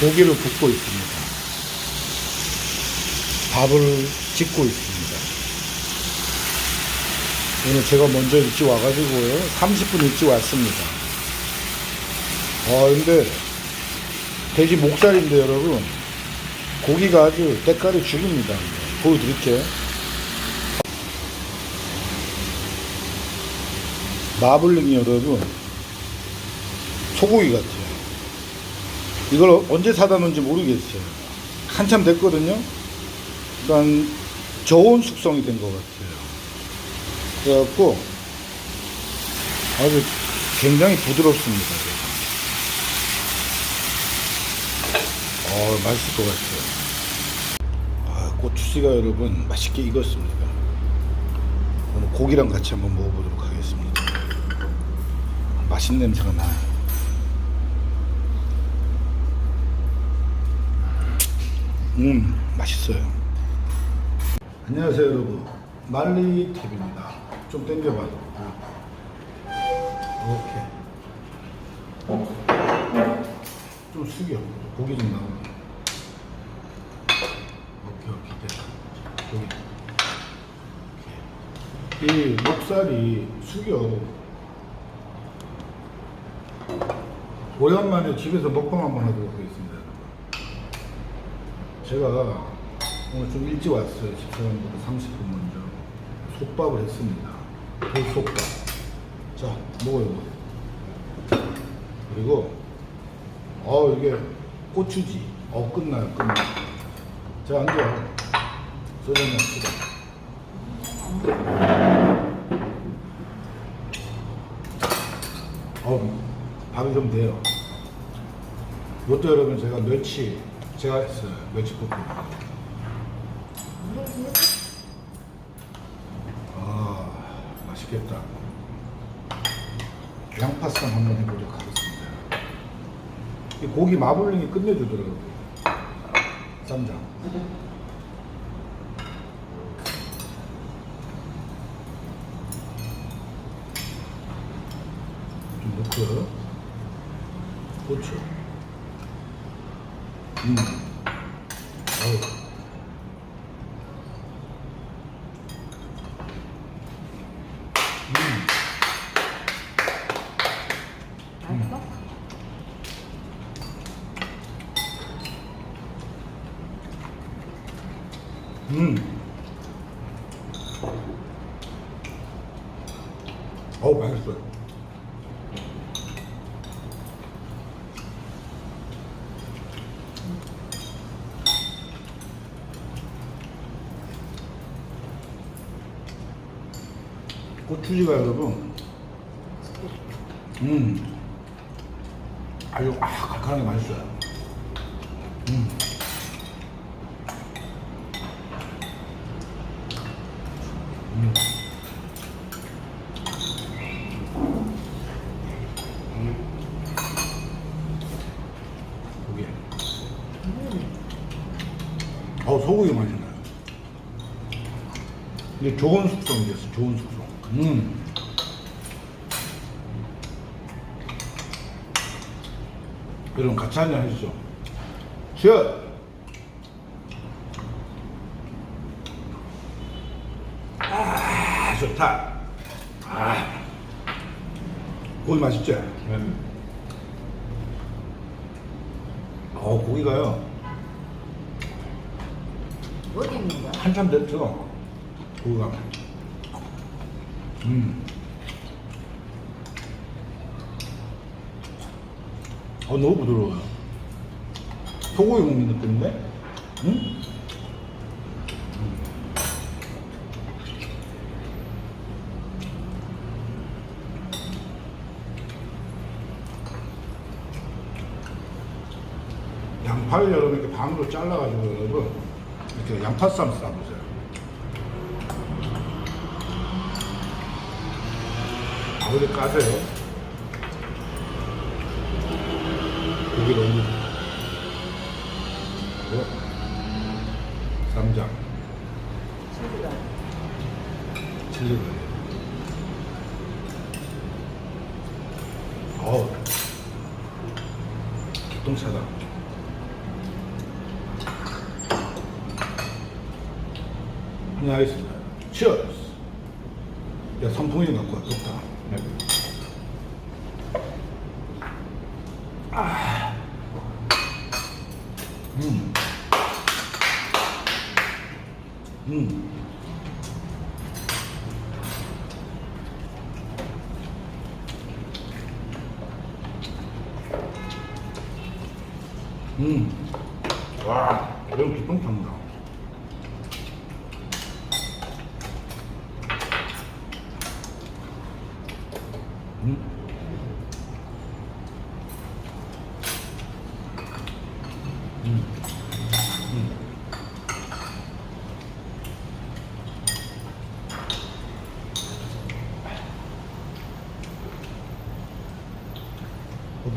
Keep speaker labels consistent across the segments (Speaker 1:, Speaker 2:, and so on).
Speaker 1: 고기를 붓고 있습니다. 밥을 짓고 있습니다. 오늘 제가 먼저 일찍 와가지고요. 30분 일찍 왔습니다. 아, 근데 돼지 목살인데 여러분 고기가 아주 때깔이 죽입니다. 보여드릴게요. 마블링이 여러분 소고기 같아요. 이걸 언제 사다 놓은지 모르겠어요. 한참 됐거든요. 그러니까 숙성이 된 것 같아요. 그래갖고 아주 굉장히 부드럽습니다. 어, 맛있을 것 같아요. 아, 고추씨가 여러분 맛있게 익었습니다. 오늘 고기랑 같이 한번 먹어보도록 하겠습니다. 맛있는 냄새가 나요. 음, 맛있어요. 안녕하세요, 여러분. 말리 탭입니다. 좀 당겨봐. 이렇게. 좀 숙여. 고기 좀 나오게. 오케이, 오케이, 됐다. 고기. 이렇게. 이 목살이 숙여. 오랜만에 집에서 먹방 한번 하도록 하겠습니다. 제가 오늘 좀 일찍 왔어요. 집사람보다 30분 먼저. 솥밥을 했습니다. 돌솥밥. 자, 먹어요. 그리고, 어, 이게 고추지. 어, 끝나요, 끝나요. 자, 앉아. 소주 한잔 합시다. 어, 밥이 좀 돼요. 이것도 여러분 제가 멸치, 제가 했어요. 멸치 볶음. 아, 맛있겠다. 양파쌈 한번 해보도록 하겠습니다. 이 고기 마블링이 끝내주더라고요. 쌈장. 좀 넣고, 고추. 음. 아우.
Speaker 2: 맛있어?
Speaker 1: 음. 어우, 맛있어요. 고추지가 여러분, 음, 아주, 아, 칼칼하게 맛있어요. 음. 음. 고기. 어, 소고기 맛이 나요. 이게 좋은 숙성이겠어, 좋은 숙성. 음. 여러분 같이 한잔 하시죠. 샷! 아, 좋다. 아, 고기 맛있지? 어, 고기가요.
Speaker 2: 어디 있는 거야?
Speaker 1: 한참 됐죠? 고기가. 음. 어, 너무 부드러워요. 소고기 먹는 느낌인데? 응? 양파를 여러분 이렇게 반으로 잘라가지고 여러분 이렇게 양파쌈 싸보세요. 아버지 까세요. 고기를 얹으세요. 그리고 쌈장,
Speaker 2: 소리가.
Speaker 1: 칠리가. 어우, 기똥차다. 한잔 하겠습니다. 치얼스. 야, 선풍기 갖고. 네. 아. 음. 음. 음. 와, 매우 기똥차입니다.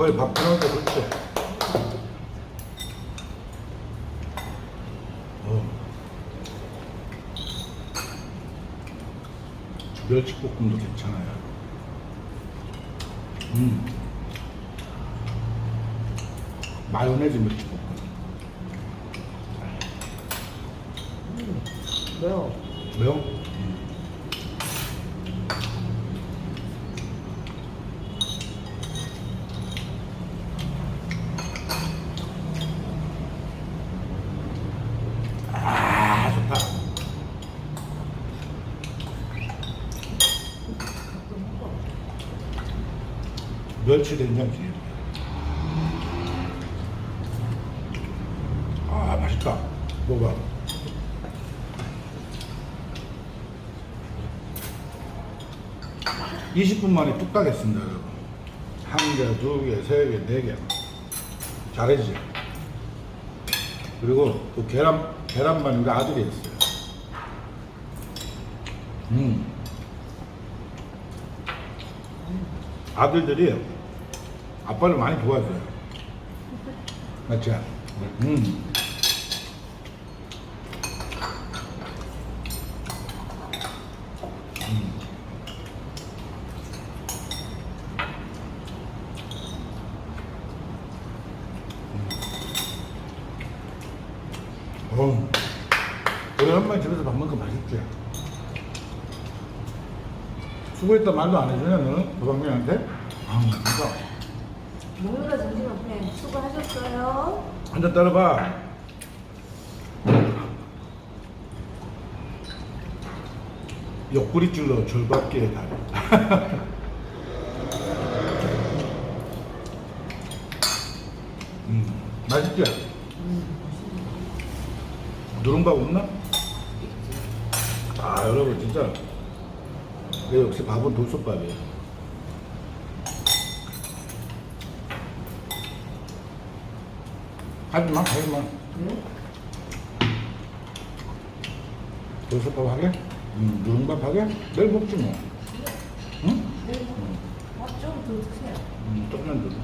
Speaker 1: 빨리 밥 하나 더 그렇지. 어. 멸치볶음도 괜찮아요. 음. 마요네즈 멸치볶음.
Speaker 2: 매워.
Speaker 1: 매워? 음. 아, 좋다. 멸치 된장찌개. 아, 맛있다. 먹어봐. (20분) 만에 뚝딱 했습니다 여러분 한 개, 두 개, 세 개, 네 개. 잘했지 그리고 또 계란 계란만 우리 아들이 했어요 음 아들들이 아빠를 많이 도와줘요 맞지? 음. 어, 오래간만에 집에서 밥 먹으면 맛있지. 수고했다 말도 안 해주냐, 너는? 도방님한테? 아, 진짜.
Speaker 2: 먹느라 점심없네. 수고하셨어요.
Speaker 1: 한잔 따라봐. 옆구리 찔러 절박게 달. 음, 맛있지? 누룽밥 없나? 아 여러분 진짜 이게 역시 밥은 돌솥밥이에요 하지마 하지마
Speaker 2: 응?
Speaker 1: 돌솥밥 하게? 음, 누룽밥 하게? 내일 먹지 뭐 응?
Speaker 2: 밥좀 더 드세요.
Speaker 1: 음, 조금만 더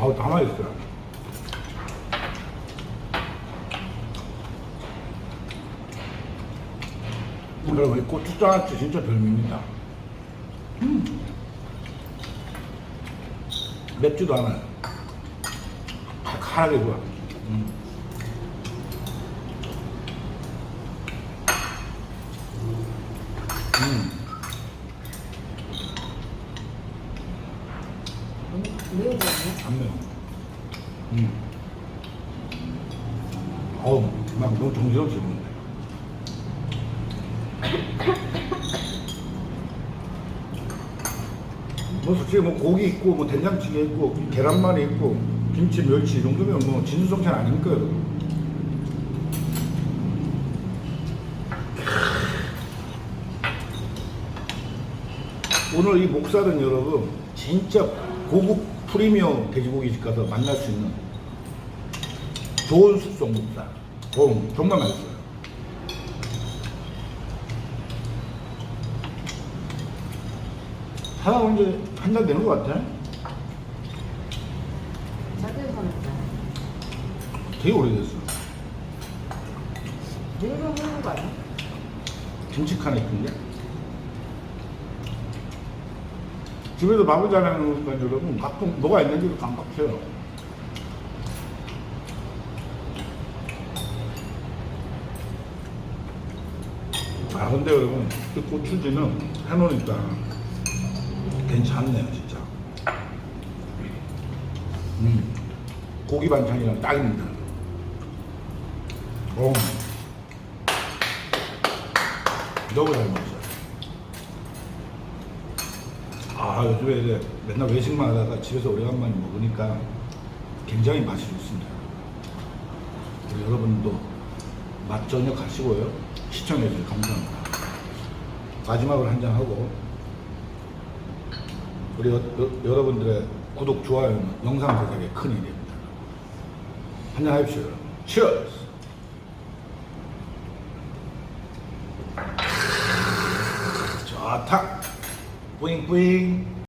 Speaker 1: 아우 다 맛있어요 여러분 이 고추장아찌 진짜 별미입니다 맵지도 않아요 칼칼하게 좋아 음. 음. 안 매워. 음. 어우, 막 너무 정신없이 먹네. 뭐 솔직히 뭐 고기 있고 뭐 된장찌개 있고 계란말이 있고 김치 멸치 이 정도면 뭐 진수성찬 여러분? 오늘 이 목살은 여러분 진짜 고급 프리미엄 돼지고기집 가서 만날 수 있는 좋은 숙성 목살. 어, 정말 맛있어요. 하다 온 지 한 달 되는 것 같아. 되게 오래됐어.
Speaker 2: 내가 하는 거 아니야?
Speaker 1: 정직하네, 근데. 집에서 밥을 잘하는 것까 여러분, 가끔 뭐가 있는지도 깜빡해요. 아, 근데 여러분, 그 고추지는 해놓으니까 괜찮네요 진짜. 음. 고기 반찬이랑 딱입니다 어 너무 잘 먹었어요. 아 요즘에 이제 맨날 외식만 하다가 집에서 오래간만에 먹으니까 굉장히 맛이 좋습니다. 여러분도 맛 저녁 하시고요. 시청해주셔서 감사합니다. 마지막으로 한 잔 하고 우리 여, 여, 여러분들의 구독 좋아요는 영상 제작에 큰 힘이 됩니다. 한잔 하십시오. 여러분 치얼스 좋다. 뿌잉뿌잉